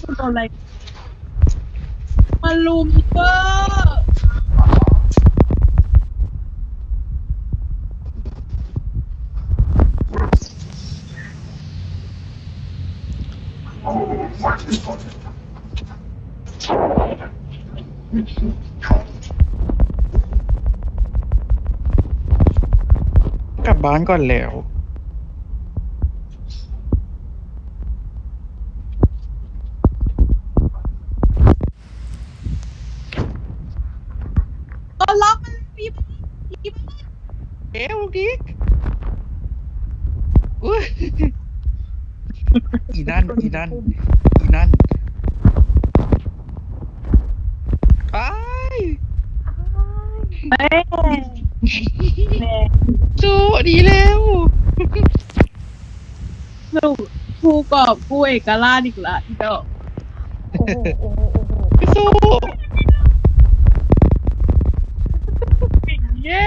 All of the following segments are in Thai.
โดนอะไรมาลุมเบอร์กลับบ้านก่อนแล้ว ตอนล็อกมันปีบปีบเอ้วลูกดิกอุ้ยอีนั่นอีนั่นอีนั่นอ้ายแม่แม่โจดีแล้วสรุปผู้กอบผู้เอกราชอีกละอีดอก โอ้โหโอ้โหโอ้โหโจ ปิ่ง เย่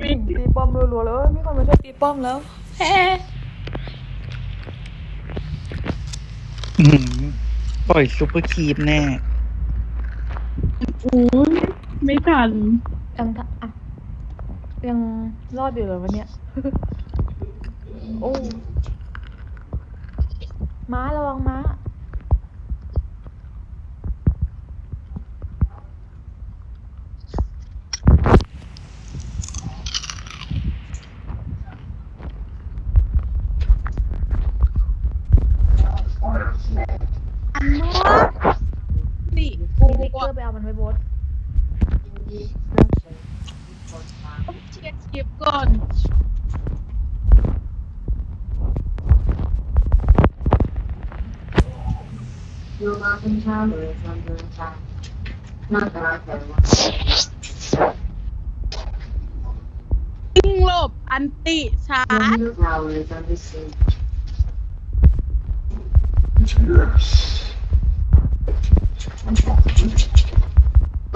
ตีป้อมรัวๆเลยเอ้ยมีคนมาช่วยตีป้อมแล้วแฮ่อื้อหือปล่อยซุปเปอร์คีปแน่อู้ยไม่ทันยังทะอะยังรอดอยู่เหรอวันเนี้ยโอ้ ม้าระวังม้า เอามันไว้บดเชียร์เก็บก่อนอยู่มาเป็นช้าเลยจนเดินทางน่าจะรักแต่ว่าวิ่งหลบอันติชาร์จเราเลยจนไปซื้อเชื่อ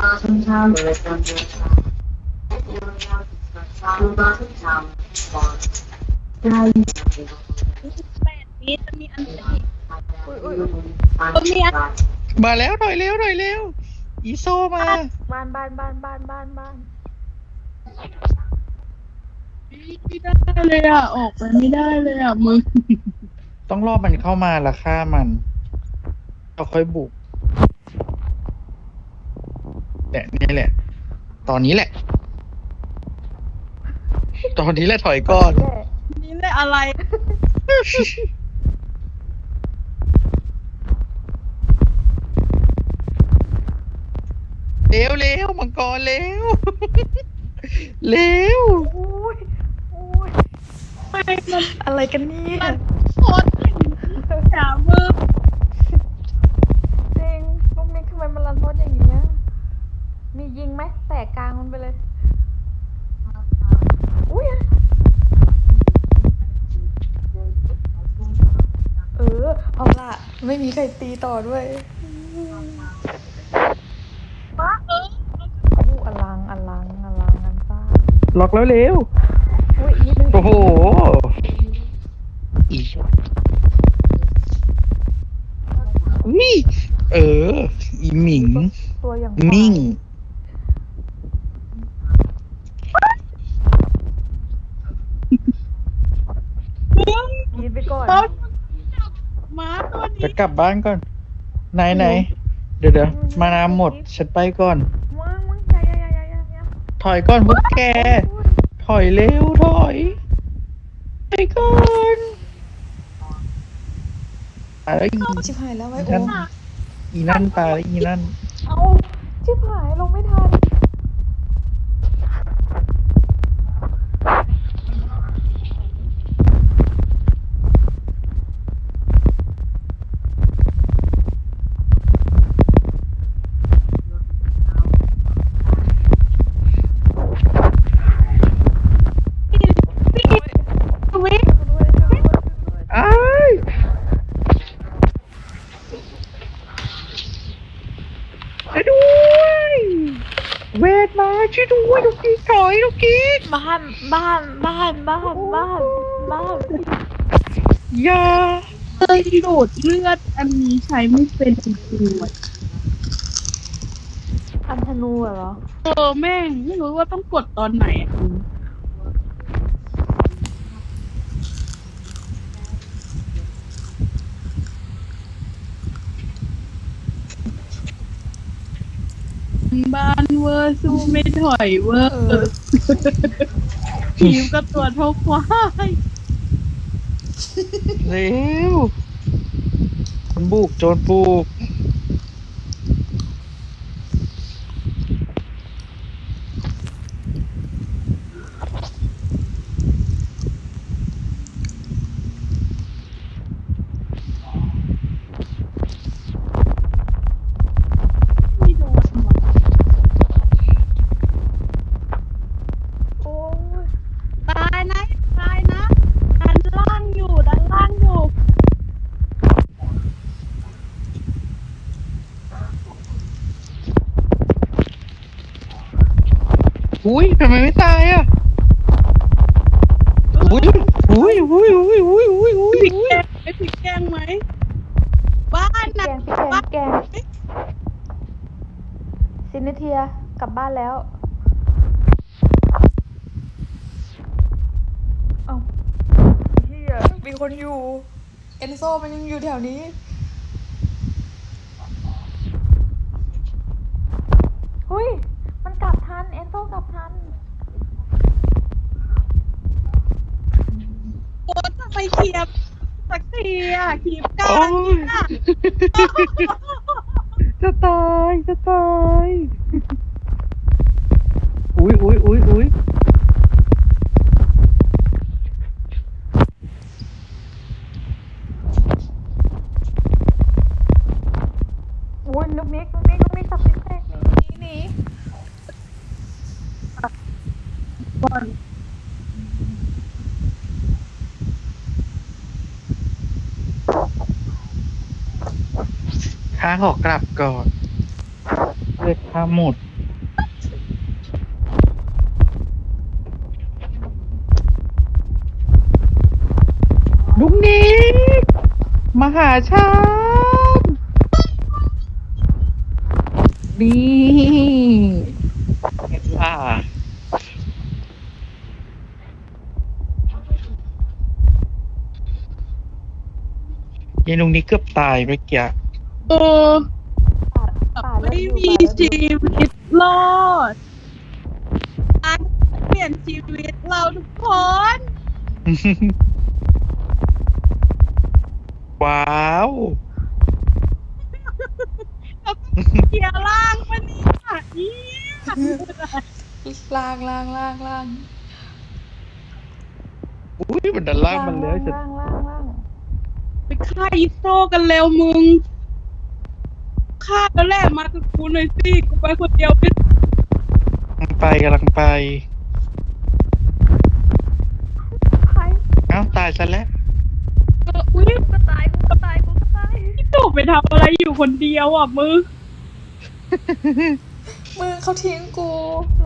มาแล้วหน่อยเร็วหน่อยเร็ว อีโซมาบานบานบานบานบานบานไม่ได้เลยอะ ออกไปไม่ได้เลยอะมึง ต้องรอมันเข้ามาละฆ่ามันเราค่อยบุก เนี่ยนี่แหละ ตอนนี้แหละ ตอนนี้แหละถอยก่อนแย่นี่เลยอะไร เร็วเร็วมังกรเร็ว เร็ว โอ้ยโอ้ยไม่มันอะไรกันเนี่ย มันโคตรอย่ามึง จริงลูกนิกทำไมมันรันทดอย่างเงี้ยมี ยิงไหมแตกกลางมันไปเลย อุ้ยเออ เอาละไม่มีใครตีต่อด้วยวะเอออู้อลังอลังอลังอันซ่าล็อกแล้วเร็วอุ้ยนิดนึงโอ้โหอีอุ้ยเออ อีหมิงตัวอย่างมิ่ง มึง กรีด ไปก่อนเขาจับม้าตัวจะนี้กลับบ้านก่อน ไหนไหนเดี๋ยวเดี๋ยวมานาหมด ฉันไปก่อน ว้างว้างอย่าอย่าอย่าอย่าอย่าถอยก่อนพวกแก ถอยเร็วถอยไปก่อนตายแล้วอีชิบหายแล้วไว้นั่โอ้นอีนั่นตายแล้วอีนั่นเอาชิบหายลงไม่ทัน ช่วยด้วยช่วยด้วยลูกกีถอยลูกกีบ้านบ้านบ้านบ้านบ้านบ้านอย่ามันดูดเลือดอันนี้ใช้ไม่เป็นจริงๆว่ะอันธนูอะเหรอ เออแม่งไม่รู้ว่าต้องกดตอนไหนอะ บ้านเวอร์สู้ไม่ถอยเวอร์เออทีมก็ตัวเท่าควายเร็วคนบุกโจรบุก ไม่โดนว่ะ โอ้ย ตายนะตายนะด้านล่างอยู่ด้านล่างอยู่ อุ้ยทำไมไม่ตายอะอุ้ยอุ้ยอุ้ยอุ้ยอุ้ยอุ้ยอุ้ยพริกอุ้ยแกงไอ้พริกแกงไหมบ้านแกนะงพี่แกงบ้านพี่แกงซินเนเทียกลับบ้านแล้วเอ้าเฮียมีคนอยู่ เอนโซมันยังอยู่แถวนี้ เฮ้ยมันกลับทัน เอนโซกลับทันโอ้ทำไมเขียบสักทีอะเขียบกลาโอ้งยจะตายจะตายอุ้ยอุ้ยอุ้ยอุ้ยโอ้ยนุกนิกนุกนิกนุกนิกสับสิแตกหนีหนี ก่อนข้าขอกลับก่อนเลือดข้าหมด ลุงนิกมาหาฉันนี่เห็นว่า เยันลุงนิกเกือบตายเมื่อกี้เออป่าป่าเริ่ไม่อยู่มีป่าเริ่ชีอยู่วิตรอดอันเปลี่ยนชีวิตเราทุกคน ว้าวเกียร์ล่างปะเนี่ยอีล่างล่างล่างล่างอุ้ยมันดันล่างมันเลยฉันล่างล่างล่าง ไปฆ่าอีโซกันเร็วมึงฆ่าแล้วแหละมากับกูหน่อยสิกูไปคนเดียวไม่กำลังไปกำลังไป ใครเอ้าตายซะแล้ว เอออุ้ยกูก็ตายกูก็ตายกูก็ตายพี่ตู่ไปทำอะไรอยู่คนเดียวอะมึงมึงเขาทิ้งกู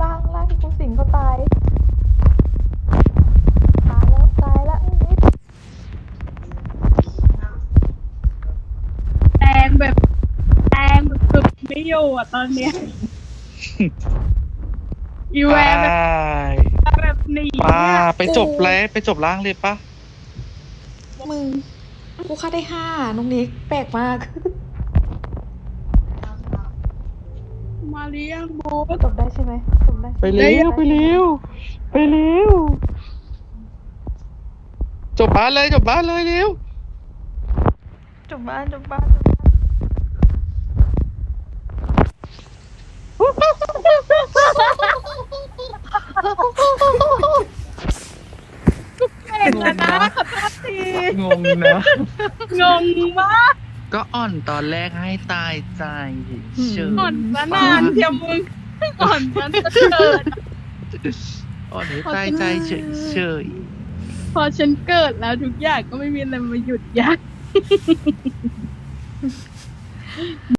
ล่างล่างที่กูสิงเขาตายตายแล้วตายแล้วนิด แดงแบบแดงแบบสุดไม่ อยู่อะตอนเนี้ยอีแวไปร์แบบแบบหนีป้าเนี่ยไปจบแล้วไปจบล่างเลยปะมึง กูฆ่าได้ห้าน้องนิกแปลกมาก มาเลี้ยงโบสจบได้ใช่ไหมจบได้ไปเร็วไปเร็วไปเร็วจบบ้านเลยจบบ้านเลยเร็วจบบ้านจบบ้านจบบ้าน เก่งแล้วนะขอโทษทีงงนะ งงมากก็อ่อนตอนแรกให้ตายใจเฉยอ่อนซะนานเทียมมึงอ่อนมันจะเกิด อ่อนให้ตายใจเฉยเฉยพอฉันเกิดแล้วทุกอย่างก็ไม่มีอะไรมาหยุดยั้ง